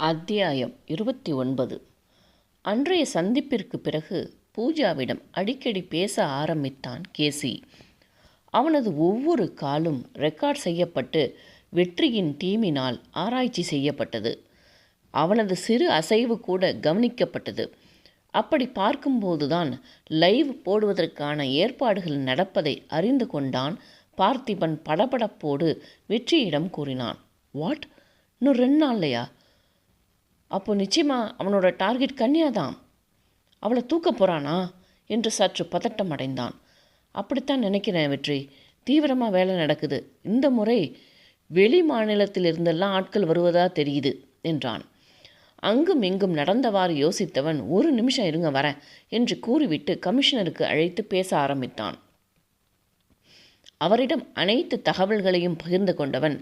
அத்தியாயம் இருபத்தி ஒன்பது. அன்றைய சந்திப்பிற்கு பிறகு பூஜாவிடம் அடிக்கடி பேச ஆரம்பித்தான் கேசி. அவனது ஒவ்வொரு காலும் ரெக்கார்ட் செய்யப்பட்டு வெற்றியின் டீமினால் ஆராய்ச்சி செய்யப்பட்டது. அவனது சிறு அசைவு கூட கவனிக்கப்பட்டது. அப்படி பார்க்கும்போதுதான் லைவ் போடுவதற்கான ஏற்பாடுகள் நடப்பதை அறிந்து கொண்டான் பார்த்திபன் படபடப்போடு வெற்றியிடம் கூறினான் வாட்? இன்னும் ரெண்டு நாள்லையா? அப்போ நிச்சயமாக அவனோட டார்கெட் கன்னியாதான். அவளை தூக்க போகிறானா என்று சற்று பதட்டம் அடைந்தான். அப்படித்தான் நினைக்கிறேன் வெற்றி. தீவிரமாக வேலை நடக்குது. இந்த முறை வெளி மாநிலத்திலிருந்தெல்லாம் ஆட்கள் வருவதா தெரியுது என்றான். அங்கும் இங்கும் நடந்தவாறு யோசித்தவன் ஒரு நிமிஷம் இருங்க வரேன் என்று கூறிவிட்டு கமிஷனருக்கு அழைத்து பேச ஆரம்பித்தான். அவரிடம் அனைத்து தகவல்களையும் பகிர்ந்து கொண்டவன்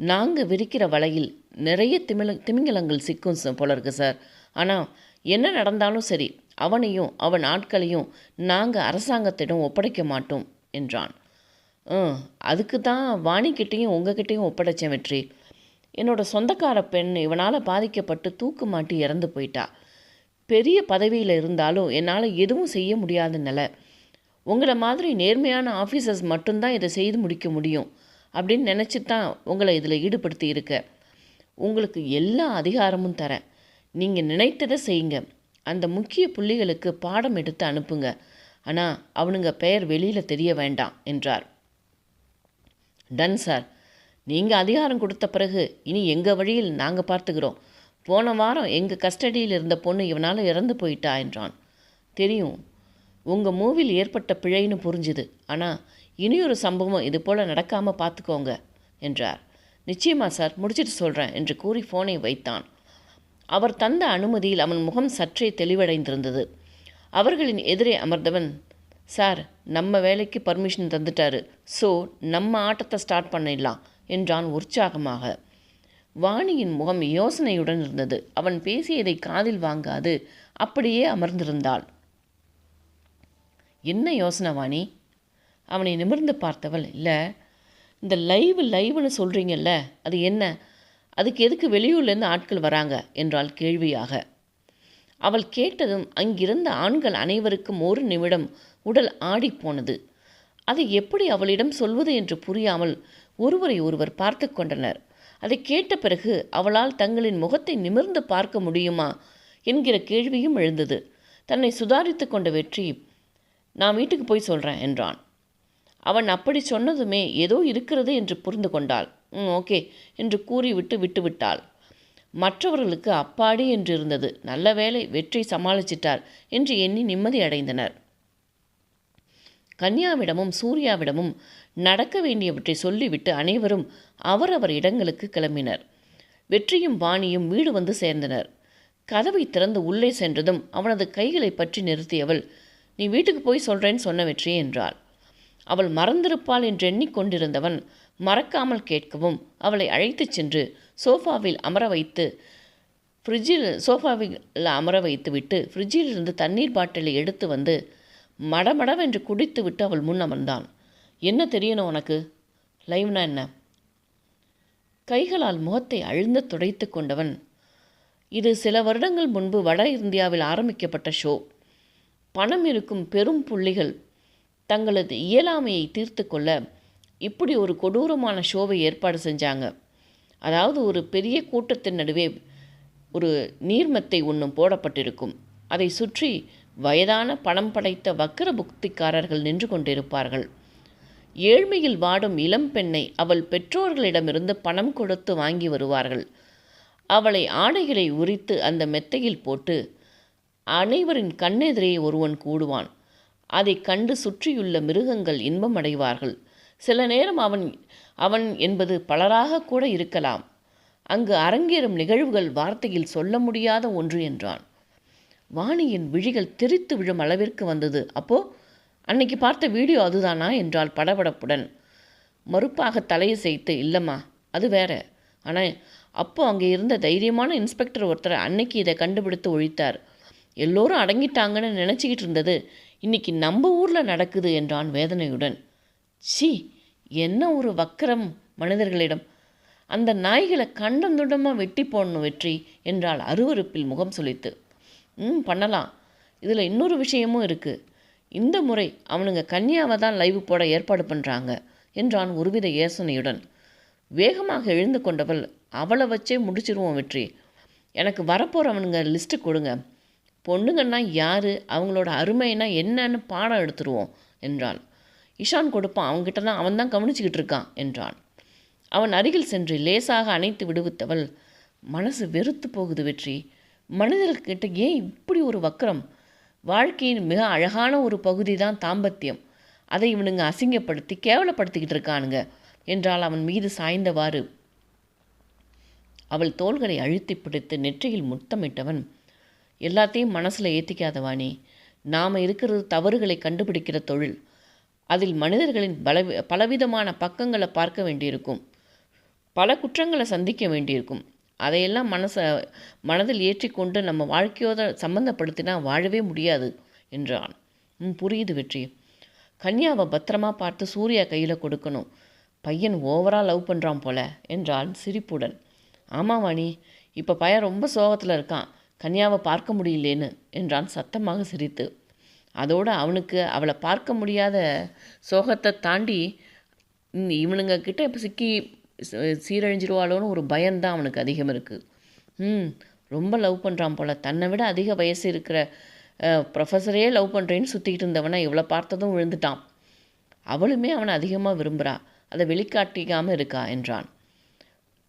நாங்கள் விரிக்கிற வலையில் நிறைய திமில திமிங்கலங்கள் சிக்கும் போல இருக்கு சார். ஆனால் என்ன நடந்தாலும் சரி அவனையும் அவன் ஆட்களையும் நாங்கள் அரசாங்கத்திடம் ஒப்படைக்க மாட்டோம் என்றான். ம் அதுக்கு தான் வாணிக்கிட்டேயும் உங்ககிட்டேயும் ஒப்படைச்சேன் வெற்றி. என்னோடய சொந்தக்கார பெண் இவனால் பாதிக்கப்பட்டு தூக்கு மாட்டி இறந்து போயிட்டா. பெரிய பதவியில் இருந்தாலும் என்னால் எதுவும் செய்ய முடியாத நிலை. உங்களை மாதிரி நேர்மையான ஆஃபீஸர்ஸ் மட்டும்தான் இதை செய்து முடிக்க முடியும். அப்படின்னு நினச்சி தான் உங்களை இதில் ஈடுபடுத்தி இருக்க. உங்களுக்கு எல்லா அதிகாரமும் தரேன். நீங்கள் நினைத்ததை செய்யுங்க. அந்த முக்கிய புள்ளிகளுக்கு பாடம் எடுத்து அனுப்புங்க. ஆனால் அவனுங்க பெயர் வெளியில் தெரிய வேண்டாம் என்றார். டன் சார் நீங்கள் அதிகாரம் கொடுத்த பிறகு இனி எங்கள் வழியில் நாங்கள் பார்த்துக்கிறோம். போன வாரம் எங்கள் கஸ்டடியில் இருந்த பொண்ணு இவனால் இறந்து போயிட்டா என்றான். தெரியும். உங்கள் மூவில் ஏற்பட்ட பிழைன்னு புரிஞ்சுது. ஆனால் இனியொரு சம்பவம் இது போல் நடக்காமல் பார்த்துக்கோங்க என்றார். நிச்சயமா சார் முடிச்சிட்டு சொல்கிறேன் என்று கூறி ஃபோனை வைத்தான். அவர் தந்த அனுமதியில் அவன் முகம் சற்றே தெளிவடைந்திருந்தது. அவர்களின் எதிரே அமர்ந்தவன் சார் நம்ம வேலைக்கு பர்மிஷன் தந்துட்டாரு. ஸோ நம்ம ஆட்டத்தை ஸ்டார்ட் பண்ணிடலாம் என்றான் உற்சாகமாக. வாணியின் முகம் யோசனையுடன் இருந்தது. அவன் பேசியதை காதில் வாங்காது அப்படியே அமர்ந்திருந்தாள். என்ன யோசனை வாணி? அவனை நிமிர்ந்து பார்த்தவள் இல்லை இந்த லைவ் லைவ்னு சொல்கிறீங்கல்ல அது என்ன? அதுக்கு எதுக்கு வெளியூர்லேருந்து ஆட்கள் வராங்க? என்றாள் கேள்வியாக. அவள் கேட்டதும் அங்கிருந்த ஆண்கள் அனைவருக்கும் ஒரு நிமிடம் உடல் ஆடிப்போனது அதை எப்படி அவளிடம் சொல்வது என்று புரியாமல் ஒருவரை ஒருவர் பார்த்து கொண்டனர். அதை கேட்ட பிறகு அவளால் தங்களின் முகத்தை நிமிர்ந்து பார்க்க முடியுமா? என்கிற கேள்வியும் எழுந்தது. தன்னை சுதாரித்து கொண்ட வெற்றி நான் வீட்டுக்கு போய் சொல்கிறேன் என்றான். அவன் அப்படி சொன்னதுமே ஏதோ இருக்கிறது என்று புரிந்து கொண்டாள். ம் ஓகே என்று கூறிவிட்டு விட்டுவிட்டாள். மற்றவர்களுக்கு அப்பாடி என்று இருந்தது நல்ல வேளை வெற்றி சமாளிச்சிட்டார் என்று எண்ணி நிம்மதி அடைந்தனர். கன்யாவிடமும் சூர்யாவிடமும் நடக்க வேண்டியவற்றை சொல்லிவிட்டு அனைவரும் அவரவர் இடங்களுக்கு கிளம்பினர். வெற்றியும் வாணியும் வீடு வந்து சேர்ந்தனர். கதவை திறந்து உள்ளே சென்றதும் அவனது கைகளை பற்றி நிறுத்தியவள் நீ வீட்டுக்கு போய் சொல்கிறேன்னு சொன்ன வெற்றி என்றாள். அவள் மறந்திருப்பாள் என்று எண்ணிக்கொண்டிருந்தவன் மறக்காமல் கேட்கவும் அவளை அழைத்துச் சென்று சோஃபாவில் அமர வைத்து ஃப்ரிட்ஜில் சோஃபாவில் அமர வைத்து விட்டு ஃப்ரிட்ஜில் இருந்து தண்ணீர் பாட்டிலை எடுத்து வந்து மடமடவென்று குடித்து விட்டு அவள் முன் அமர்ந்தான். என்ன தெரியணும் உனக்கு? லைவ்னா என்ன? கைகளால் முகத்தை அழுந்த துடைத்து கொண்டவன் இது சில வருடங்கள் முன்பு வட இந்தியாவில் ஆரம்பிக்கப்பட்ட ஷோ. பணம் இருக்கும் பெரும் புள்ளிகள் தங்களது இயலாமையை தீர்த்து கொள்ள இப்படி ஒரு கொடூரமான ஷோவை ஏற்பாடு செஞ்சாங்க. அதாவது ஒரு பெரிய கூட்டத்தின் நடுவே ஒரு நீர்மத்தை ஒன்றும் போடப்பட்டிருக்கும். அதை சுற்றி வயதான பணம் படைத்த வக்கர புக்திக்காரர்கள் நின்று கொண்டிருப்பார்கள். ஏழ்மையில் வாடும் இளம் பெண்ணை அவள் பெற்றோர்களிடமிருந்து பணம் கொடுத்து வாங்கி வருவார்கள். அவளை ஆடைகளை உரித்து அந்த மெத்தையில் போட்டு அனைவரின் கண்ணெதிரே ஒருவன் கூடுவான். அதை கண்டு சுற்றியுள்ள மிருகங்கள் இன்பம் அடைவார்கள் சில நேரம் அவன் அவன் என்பது பலராக கூட இருக்கலாம். அங்கு அரங்கேறும் நிகழ்வுகள் வார்த்தையில் சொல்ல முடியாத ஒன்று என்றான். வாணியின் விழிகள் தெரித்து விழும் அளவிற்கு வந்தது. அப்போ அன்னைக்கு பார்த்த வீடியோ அதுதானா? என்றால் படபடப்புடன். மறுப்பாக தலையசைத்து இல்லைம்மா அது வேற. ஆனால் அப்போ அங்கே இருந்த தைரியமான இன்ஸ்பெக்டர் ஒருத்தர் அன்னைக்கு இதை கண்டுபிடித்து ஒழித்தார். எல்லோரும் அடங்கிட்டாங்கன்னு நினச்சிக்கிட்டு இருந்தது. இன்னைக்கு நம்ம ஊரில் நடக்குது என்றான் வேதனையுடன். சி என்ன ஒரு வக்கரம் மனிதர்களிடம். அந்த நாய்களை கண்டந்துடமாக வெட்டி போடணும் வெற்றி என்றால் அருவருப்பில் முகம் சுளித்து. ம் பண்ணலாம். இதில் இன்னொரு விஷயமும் இருக்குது இந்த முறை அவனுங்க கன்னியாவை தான் லைவ் போட ஏற்பாடு பண்ணுறாங்க என்றான் ஒருவித யோசனையுடன் வேகமாக எழுந்து கொண்டவள் அவளை வச்சே முடிச்சிருவோம் வெற்றி. எனக்கு வரப்போகிறவனுங்க லிஸ்ட்டு கொடுங்க. பொண்ணுங்கன்னா யார்? அவங்களோட அருமைனா என்னன்னு பாடம் எடுத்துருவோம் என்றான் இஷான் கொடுப்பான் அவங்ககிட்ட தான் அவன் தான் கவனிச்சுக்கிட்டு இருக்கான் என்றான். அவன் அருகில் சென்று லேசாக அணைத்து விடுவித்தவள் மனசு வெறுத்து போகுது வெற்றி. மனிதர்கிட்ட ஏன் இப்படி ஒரு வக்கரம்? வாழ்க்கையின் மிக அழகான ஒரு பகுதி தான் தாம்பத்தியம். அதை இவனுங்க அசிங்கப்படுத்தி கேவலப்படுத்திக்கிட்டு இருக்கானுங்க என்றால் அவன் மீது சாய்ந்தவாறு. அவள் தோள்களை அழுத்தி பிடித்து நெற்றியில் முத்தமிட்டவன் எல்லாத்தையும் மனசில் ஏற்றிக்காத வாணி. நாம் இருக்கிறது தவறுகளை கண்டுபிடிக்கிற தொழில். அதில் மனிதர்களின் பலவி பலவிதமான பக்கங்களை பார்க்க வேண்டியிருக்கும். பல குற்றங்களை சந்திக்க வேண்டியிருக்கும். அதையெல்லாம் மனசை மனதில் ஏற்றிக்கொண்டு நம்ம வாழ்க்கையோட சம்மந்தப்படுத்தினா வாழவே முடியாது என்றான். ம் புரியுது வெற்றி. கன்யாவை பத்திரமா பார்த்து சூர்யா கையில் கொடுக்கணும். பையன் ஓவராக லவ் பண்ணுறான் போல என்றான் சிரிப்புடன். ஆமாம் வாணி இப்போ பையன் ரொம்ப சோகத்தில் இருக்கான். கன்யாவை பார்க்க முடியலேன்னு என்றான் சத்தமாக சிரித்து. அதோடு அவனுக்கு அவளை பார்க்க முடியாத சோகத்தை தாண்டி இவனுங்க கிட்ட இப்போ சிக்கி சீரழிஞ்சிருவாளோன்னு ஒரு பயம்தான் அவனுக்கு அதிகம் இருக்குது ம் ரொம்ப லவ் பண்ணுறான் போல். தன்னை விட அதிக வயசு இருக்கிற ப்ரொஃபஸரே லவ் பண்ணுறேன்னு சுற்றிக்கிட்டு இருந்தவனை இவ்வளோ பார்த்ததும் விழுந்துட்டான். அவளுமே அவனை அதிகமாக விரும்புகிறா அதை வெளிக்காட்டிக்காமல் இருக்கா என்றான்.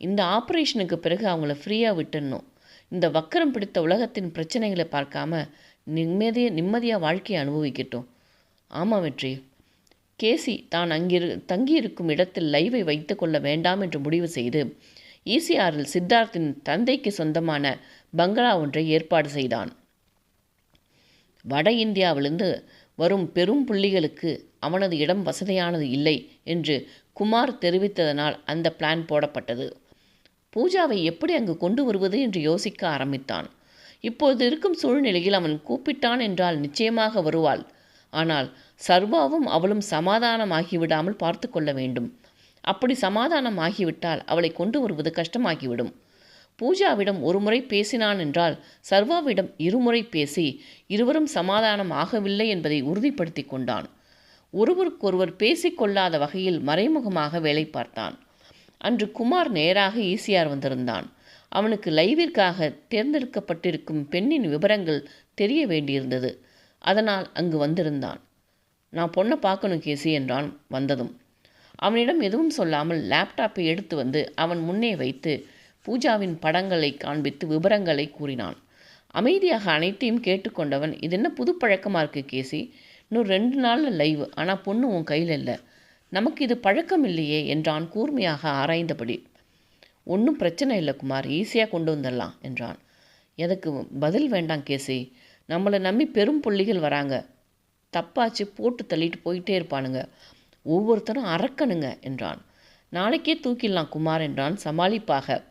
இந்த ஆப்ரேஷனுக்கு பிறகு அவங்கள ஃப்ரீயாக விட்டுடணும். இந்த வக்கரம் பிடித்த உலகத்தின் பிரச்சனைகளை பார்க்காம நிம்மதிய நிம்மதியாக வாழ்க்கையை அனுபவிக்கட்டும். ஆமாம் வெற்றி. கேசி தான் அங்கிரு தங்கியிருக்கும் இடத்தில் லைவை வைத்து கொள்ள வேண்டாம் என்று முடிவு செய்து ஈசிஆரில் சித்தார்த்தின் தந்தைக்கு சொந்தமான பங்களா ஒன்றை ஏற்பாடு செய்தான். வட இந்தியாவிலிருந்து வரும் பெரும் புள்ளிகளுக்கு அவனது இடம் வசதியானது இல்லை என்று குமார் தெரிவித்ததனால் அந்த பிளான் போடப்பட்டது. பூஜாவை எப்படி அங்கு கொண்டு வருவது என்று யோசிக்க ஆரம்பித்தான். இப்போது இருக்கும் சூழ்நிலையில் அவன் கூப்பிட்டான் என்றால் நிச்சயமாக வருவாள். ஆனால் சர்வாவும் அவளும் சமாதானம் ஆகிவிடாமல் பார்த்து கொள்ள வேண்டும். அப்படி சமாதானம் ஆகிவிட்டால் அவளை கொண்டு வருவது கஷ்டமாகிவிடும். பூஜாவிடம் ஒருமுறை பேசினான் என்றால் சர்வாவிடம் இருமுறை பேசி இருவரும் சமாதானம் ஆகவில்லை என்பதை உறுதிப்படுத்தி கொண்டான். ஒருவருக்கொருவர் பேசிக்கொள்ளாத வகையில் மறைமுகமாக வேலை பார்த்தான். அன்று குமார் நேராக ஈசிஆர் வந்திருந்தான். அவனுக்கு லைவிற்காக தேர்ந்தெடுக்கப்பட்டிருக்கும் பெண்ணின் விவரங்கள் தெரிய வேண்டியிருந்தது. அதனால் அங்கு வந்திருந்தான். நான் பொண்ணை பார்க்கணும் கேசி என்றான் வந்ததும். அவனிடம் எதுவும் சொல்லாமல் லேப்டாப்பை எடுத்து வந்து அவன் முன்னே வைத்து பூஜாவின் படங்களை காண்பித்து விவரங்களை கூறினான். அமைதியாக அனைத்தையும் கேட்டுக்கொண்டவன் இது என்ன புது பழக்கமாக கேசி? இன்னும் ரெண்டு நாளில் லைவ். ஆனால் பொண்ணு உன் கையில் இல்லை. நமக்கு இது பழக்கம் இல்லையே என்றான் கூர்மையாக ஆராய்ந்தபடி ஒன்றும் பிரச்சனை இல்லை குமார் ஈஸியாக கொண்டு வந்துடலாம் என்றான். எனக்கு பதில் வேண்டாம் கேசி நம்மளை நம்பி பெரும் புள்ளிகள் வராங்க. தப்பாச்சு போட்டு தள்ளிட்டு போயிட்டே இருப்பானுங்க. ஒவ்வொருத்தரும் அறக்கணுங்க என்றான். நாளைக்கே தூக்கிடலாம் குமார் என்றான் சமாளிப்பாக.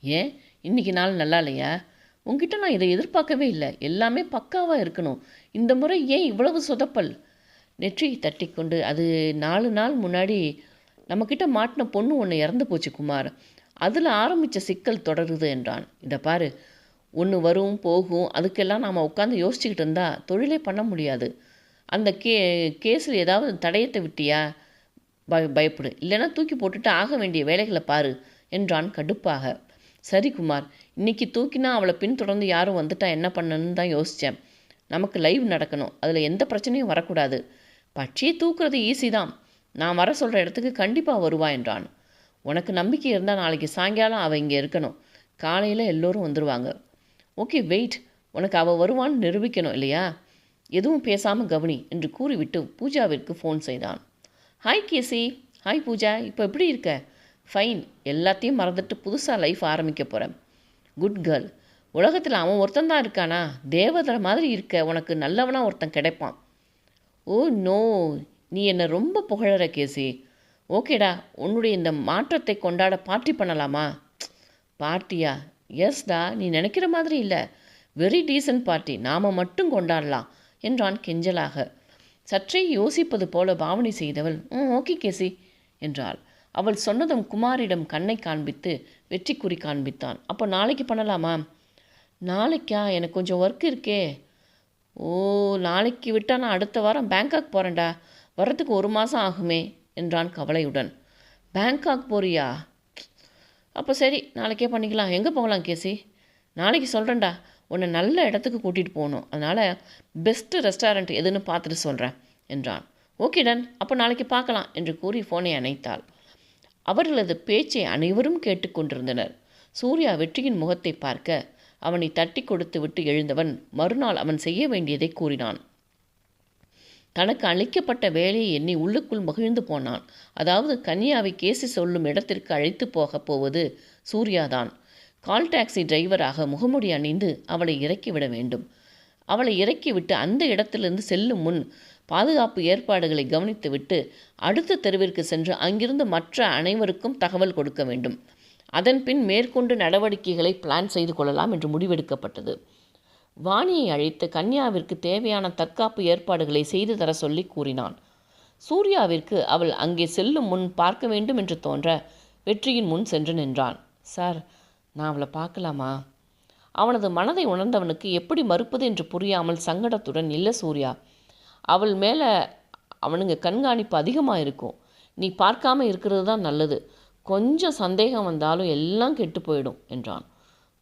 ஏன்? இன்னைக்கு நாள் நல்லா இல்லையா? உங்ககிட்ட நான் இதை எதிர்பார்க்கவே இல்லை. எல்லாமே பக்காவாக இருக்கணும். இந்த முறை ஏன் இவ்வளவு சொதப்பல்? நெற்றியை தட்டிக்கொண்டு அது நாலு நாள் முன்னாடி நம்மக்கிட்ட மாட்டின பொண்ணு ஒன்று இறந்து போச்சு குமார். அதில் ஆரம்பித்த சிக்கல் தொடருது என்றான். இதை பாரு ஒன்று வரும் போகும் அதுக்கெல்லாம் நாம் உட்காந்து யோசிச்சுக்கிட்டு இருந்தா தொழிலே பண்ண முடியாது. அந்த கே கேஸில் ஏதாவது தடயத்தை விட்டியா? பய பயப்படு. இல்லைன்னா தூக்கி போட்டுட்டு ஆக வேண்டிய வேலைகளை பாரு என்றான் கடுப்பாக. சரி குமார் இன்னைக்கு தூக்கினா அவளை பின்தொடர்ந்து யாரும் வந்துட்டா என்ன பண்ணணும்னு தான் யோசித்தேன் நமக்கு லைவ் நடக்கணும். அதில் எந்த பிரச்சனையும் வரக்கூடாது. பட்சியை தூக்குறது ஈஸி தான். நான் வர சொல்கிற இடத்துக்கு கண்டிப்பாக வருவா என்றான். உனக்கு நம்பிக்கை இருந்தால் நாளைக்கு சாயங்காலம் அவள் இங்கே இருக்கணும். காலையில் எல்லோரும் வந்துடுவாங்க ஓகே வெயிட். உனக்கு அவள் வருவான்னு நிரூபிக்கணும் இல்லையா? எதுவும் பேசாமல் கவனி என்று கூறிவிட்டு பூஜாவிற்கு ஃபோன் செய்தான். ஹாய் கேசி ஹாய் பூஜா. இப்போ எப்படி இருக்க? ஃபைன் எல்லாத்தையும் மறந்துட்டு புதுசாக லைஃப் ஆரம்பிக்க போகிறேன் குட் கேர்ள் உலகத்தில் அவன் ஒருத்தன் தான் இருக்கானா? தேவதரை மாதிரி இருக்க. உனக்கு நல்லவனாக ஒருத்தன் கிடைப்பான். Oh no. நீ என்னை ரொம்ப புகழற கேசி. ஓகேடா உன்னுடைய இந்த மாற்றத்தை கொண்டாட பார்ட்டி பண்ணலாமா? பார்ட்டியா? எஸ்டா நீ நினைக்கிற மாதிரி இல்லை. Very decent party. நாம் மட்டும் கொண்டாடலாம் என்றான் கெஞ்சலாக. சற்றே யோசிப்பது போல பாவனை செய்தவள் ம் ஓகே கேசி என்றாள். அவள் சொன்னதும் குமாரிடம் கண்ணை காண்பித்து வெற்றி குறி காண்பித்தான். அப்போ நாளைக்கு பண்ணலாமா? நாளைக்கா? எனக்கு கொஞ்சம் ஒர்க் இருக்கே. ஓ நாளைக்கு விட்டால் நான் அடுத்த வாரம் பேங்காக் போகிறேன்டா வர்றதுக்கு ஒரு மாதம் ஆகுமே என்றான் கவலையுடன். பேங்காக் போறியா? அப்போ சரி நாளைக்கே பண்ணிக்கலாம். எங்கே போகலாம் கேசி? நாளைக்கு சொல்கிறேன்டா உன்னை நல்ல இடத்துக்கு கூட்டிகிட்டு போகணும். அதனால் பெஸ்ட்டு ரெஸ்டாரண்ட் எதுன்னு பார்த்துட்டு சொல்கிறேன் என்றான். ஓகே டன் அப்போ நாளைக்கு பார்க்கலாம் என்று கூறி ஃபோனை அணைத்தாள். அவர்களது பேச்சை அனைவரும் கேட்டுக்கொண்டிருந்தனர். சூர்யா வெற்றியின் முகத்தை பார்க்க அவனை தட்டி கொடுத்து விட்டு எழுந்தவன் மறுநாள் அவன் செய்ய வேண்டியதை கூறினான். தனக்கு அளிக்கப்பட்ட வேலையை எண்ணி உள்ளுக்குள் மகிழ்ந்து போனான். அதாவது கன்யாவை கேசி சொல்லும் இடத்திற்கு அழைத்து போகப் போவது சூர்யாதான். கால் டாக்ஸி டிரைவராக முகமுடி அணிந்து அவளை இறக்கிவிட வேண்டும். அவளை இறக்கிவிட்டு அந்த இடத்திலிருந்து செல்லும் முன் பாதுகாப்பு ஏற்பாடுகளை கவனித்துவிட்டு அடுத்த தெருவிற்கு சென்று அங்கிருந்து மற்ற அனைவருக்கும் தகவல் கொடுக்க வேண்டும். அதன் பின் மேற்கொண்டு நடவடிக்கைகளை பிளான் செய்து கொள்ளலாம் என்று முடிவெடுக்கப்பட்டது. வாணியை அழைத்து கன்யாவிற்கு தேவையான தற்காப்பு ஏற்பாடுகளை செய்து தர சொல்லி கூறினான். சூர்யாவிற்கு அவள் அங்கே செல்லும் முன் பார்க்க வேண்டும் என்று தோன்ற வெற்றியின் முன் சென்று நின்றான். சார் நான் அவளை பார்க்கலாமா? அவனது மனதை உணர்ந்தவனுக்கு எப்படி மறுப்பது என்று புரியாமல் சங்கடத்துடன் இல்லை சூர்யா அவள் மேலே அவனுங்க கண்காணிப்பு அதிகமாக இருக்கும். நீ பார்க்காம இருக்கிறது தான் நல்லது. கொஞ்சம் சந்தேகம் வந்தாலும் எல்லாம் கெட்டு போயிடும் என்றான்.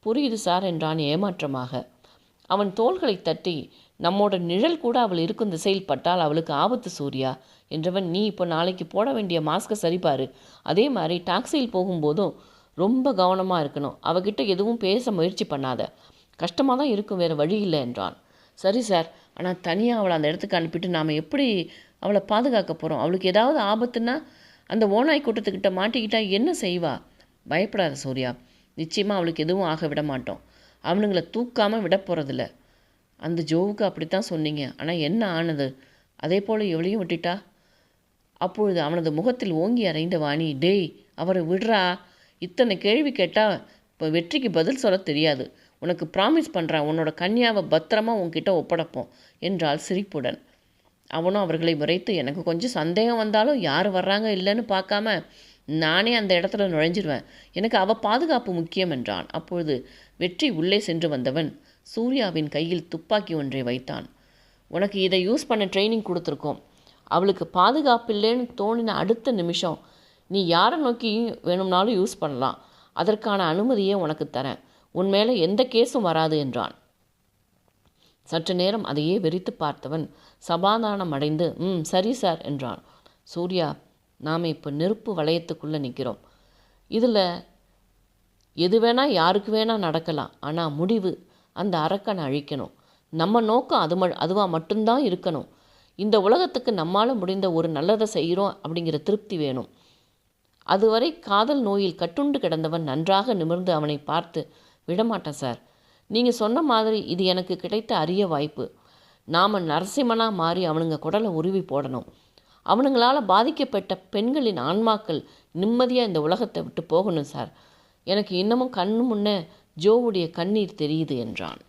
புரியுது சார் என்றான் ஏமாற்றமாக. அவன் தோள்களை தட்டி நம்மோட நிழல் கூட அவள் இருக்கும் திசையில் பட்டால் அவளுக்கு ஆபத்து சூர்யா என்றவன் நீ இப்போ நாளைக்கு போட வேண்டிய மாஸ்கை சரிபாரு. அதே மாதிரி டாக்ஸியில் போகும்போதும் ரொம்ப கவனமாக இருக்கணும். அவகிட்ட எதுவும் பேச முயற்சி பண்ணாத. கஷ்டமாக தான் இருக்கும் வேறு வழி இல்லை என்றான். சரி சார் ஆனால் தனியாக அவளை அந்த இடத்துக்கு அனுப்பிட்டு நாம் எப்படி அவளை பாதுகாக்க போகிறோம் அவளுக்கு ஏதாவது ஆபத்துன்னா அந்த ஓனாய் கூட்டத்துக்கிட்ட மாட்டிக்கிட்டா என்ன செய்வா? பயப்படாத சூர்யா. நிச்சயமாக அவளுக்கு எதுவும் ஆக விட மாட்டோம். அவனுங்களை தூக்காமல் விட போகிறதில்ல அந்த ஜோவுக்கு அப்படித்தான் சொன்னீங்க. ஆனால் என்ன ஆனது? அதே போல் எவளையும் விட்டுட்டா? அப்பொழுது அவனது முகத்தில் ஓங்கி அறைந்த வாணி டேய் அவரை விடுறா. இத்தனை கேள்வி கேட்டால் இப்போ வெற்றிக்கு பதில் சொல்ல தெரியாது. உனக்கு ப்ராமிஸ் பண்ணுறான் உன்னோட கன்யாவை பத்திரமா உன்கிட்ட ஒப்படைப்போம் என்றாள் சிரிப்புடன். அவனும் அவர்களை முறைத்து எனக்கு கொஞ்சம் சந்தேகம் வந்தாலும் யார் வர்றாங்க இல்லைன்னு பார்க்காம நானே அந்த இடத்துல நுழைஞ்சிருவேன். எனக்கு அவ பாதுகாப்பு முக்கியம் என்றான். அப்பொழுது வெற்றி உள்ளே சென்று வந்தவன் சூர்யாவின் கையில் துப்பாக்கி ஒன்றை வைத்தான். உனக்கு இதை யூஸ் பண்ண ட்ரைனிங் கொடுத்துருக்கோம். அவளுக்கு பாதுகாப்பு இல்லைன்னு தோணின அடுத்த நிமிஷம் நீ யாரை நோக்கி வேணும்னாலும் யூஸ் பண்ணலாம். அதற்கான அனுமதியை உனக்கு தரேன். உன் மேலே எந்த கேஸும் வராது என்றான். சற்று நேரம் அதையே வெறித்து பார்த்தவன் சமாதானம் அடைந்து ம் சரி சார் என்றான். சூர்யா நாம் இப்போ நெருப்பு வளையத்துக்குள்ளே நிற்கிறோம். இதில் எது வேணால் யாருக்கு வேணால் நடக்கலாம். ஆனால் முடிவு அந்த அரக்கனை அழிக்கணும். நம்ம நோக்கம் அது ம அதுவாக மட்டும்தான் இருக்கணும். இந்த உலகத்துக்கு நம்மால் முடிந்த ஒரு நல்லதை செய்கிறோம் அப்படிங்கிற திருப்தி வேணும். அதுவரை காதல் நோயில் கட்டுண்டு கிடந்தவன் நன்றாக நிமிர்ந்து அவனை பார்த்து விடமாட்டேன் சார். நீங்கள் சொன்ன மாதிரி இது எனக்கு கிடைத்த அரிய வாய்ப்பு. நாம் நரசிம்மனாக மாறி அவனுங்க குடலை உருவி போடணும். அவனுங்களால் பாதிக்கப்பட்ட பெண்களின் ஆன்மாக்கள் நிம்மதியாக இந்த உலகத்தை விட்டு போகணும் சார். எனக்கு இன்னமும் கண்ணு முன்னே ஜோவுடைய கண்ணீர் தெரியுது என்றான்.